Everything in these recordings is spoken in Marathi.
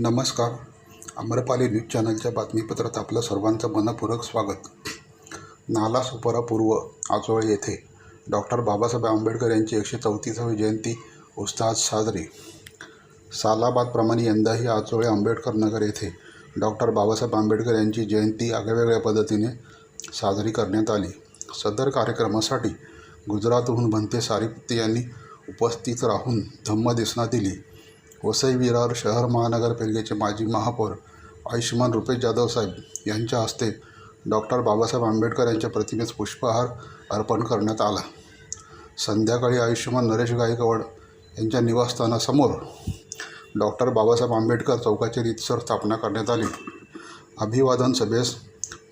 नमस्कार. आम्रपाली न्यूज चॅनलच्या बातमीपत्रात आपलं सर्वांचं मनपूर्वक स्वागत. नालासोपारा पूर्व आचोळे येथे डॉक्टर बाबासाहेब आंबेडकर यांची एकशे चौतीसावी जयंती उत्साहात साजरी. सालाबादप्रमाणे यंदाही आचोळे आंबेडकर नगर येथे डॉक्टर बाबासाहेब आंबेडकर यांची जयंती आगळ्यावेगळ्या पद्धतीने साजरी करण्यात आली. सदर कार्यक्रमासाठी गुजरातहून भंते सारिपुत्ते यांनी उपस्थित राहून धम्मदेसना दिली. वसई विरार शहर महानगरपालिकेचे माजी महापौर आयुष्यमान रुपेश जाधव साहेब यांच्या हस्ते डॉक्टर बाबासाहेब आंबेडकर यांच्या प्रतिमेस पुष्पहार अर्पण करण्यात आला. संध्याकाळी आयुष्यमान नरेश गायकवाड यांच्या निवासस्थानासमोर डॉक्टर बाबासाहेब आंबेडकर चौकाची रीतसर स्थापना करण्यात आली. अभिवादन सभेस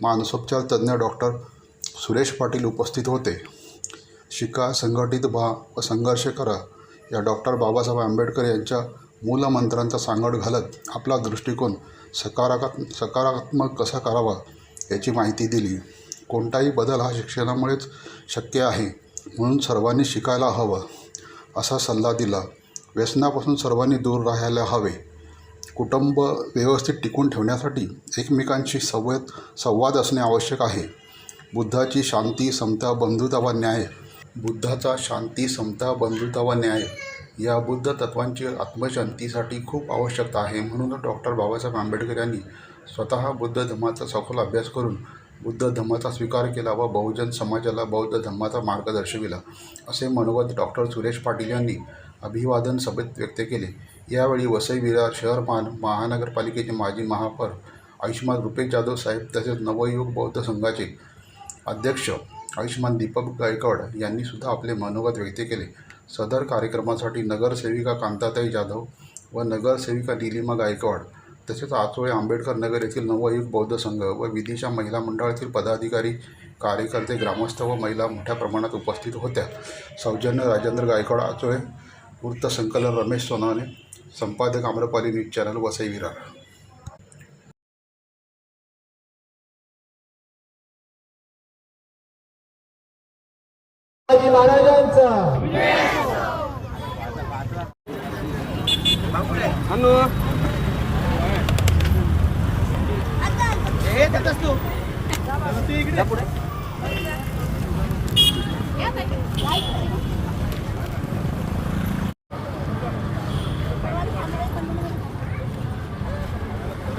मानसोपचार तज्ज्ञ डॉक्टर सुरेश पाटील उपस्थित होते. शिका संघटित व्हा व संघर्ष करा या डॉक्टर बाबासाहेब आंबेडकर यांच्या मूलमंत्रांचा सांगड घालत आपला दृष्टिकोन सकारात्मक सकारात्मक कसा करावा याची माहिती दिली. कोणताही बदल हा शिक्षणामुळेच शक्य आहे म्हणून सर्वांनी शिकायला हवं असा सल्ला दिला. व्यसनापासून सर्वांनी दूर राहायला हवे. कुटुंब व्यवस्थित टिकून ठेवण्यासाठी एकमेकांशी संवेद संवाद असणे आवश्यक आहे. बुद्धाची शांती समता बंधुता व न्याय. बुद्धाचा शांती समता बंधुता व न्याय. या बुद्ध तत्वांची आत्मशांतीसाठी खूप आवश्यकता आहे म्हणूनच डॉक्टर बाबासाहेब आंबेडकर यांनी स्वतः बुद्ध धर्माचा सखोल अभ्यास करून बुद्ध धर्माचा स्वीकार केला व बहुजन समाजाला बौद्ध धम्माचा मार्ग दर्शविला असे मनोगत डॉक्टर सुरेश पाटील यांनी अभिवादन सभेत व्यक्त केले. यावेळी वसई विरार शहर महा महानगरपालिकेचे माजी महापौर आयुष्मान रुपेश जाधव साहेब तसेच नवयुग बौद्ध संघाचे अध्यक्ष आयुष्मान दीपक गायकवाड यांनी सुद्धा आपले मनोगत व्यक्त केले. सदर कार्यक्रमासाठी नगरसेविका कांताताई जाधव व नगरसेविका निलिमा गायकवाड तसेच आचोळे आंबेडकर नगर येथील नवयुग बौद्ध संघ व विदिशा महिला मंडळातील पदाधिकारी कार्यकर्ते ग्रामस्थ व महिला मोठ्या प्रमाणात उपस्थित होत्या. सौजन्य राजेंद्र गायकवाड आचोळे वृत्तसंकलन रमेश सोनाने संपादक आम्रपाली न्यूज चॅनल वसई विरार. शिवाजी महाराजांचा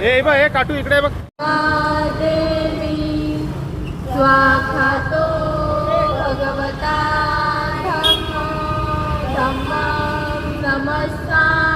ए बघ हे काटू इकडे बघ. स्वाहा Namaskar.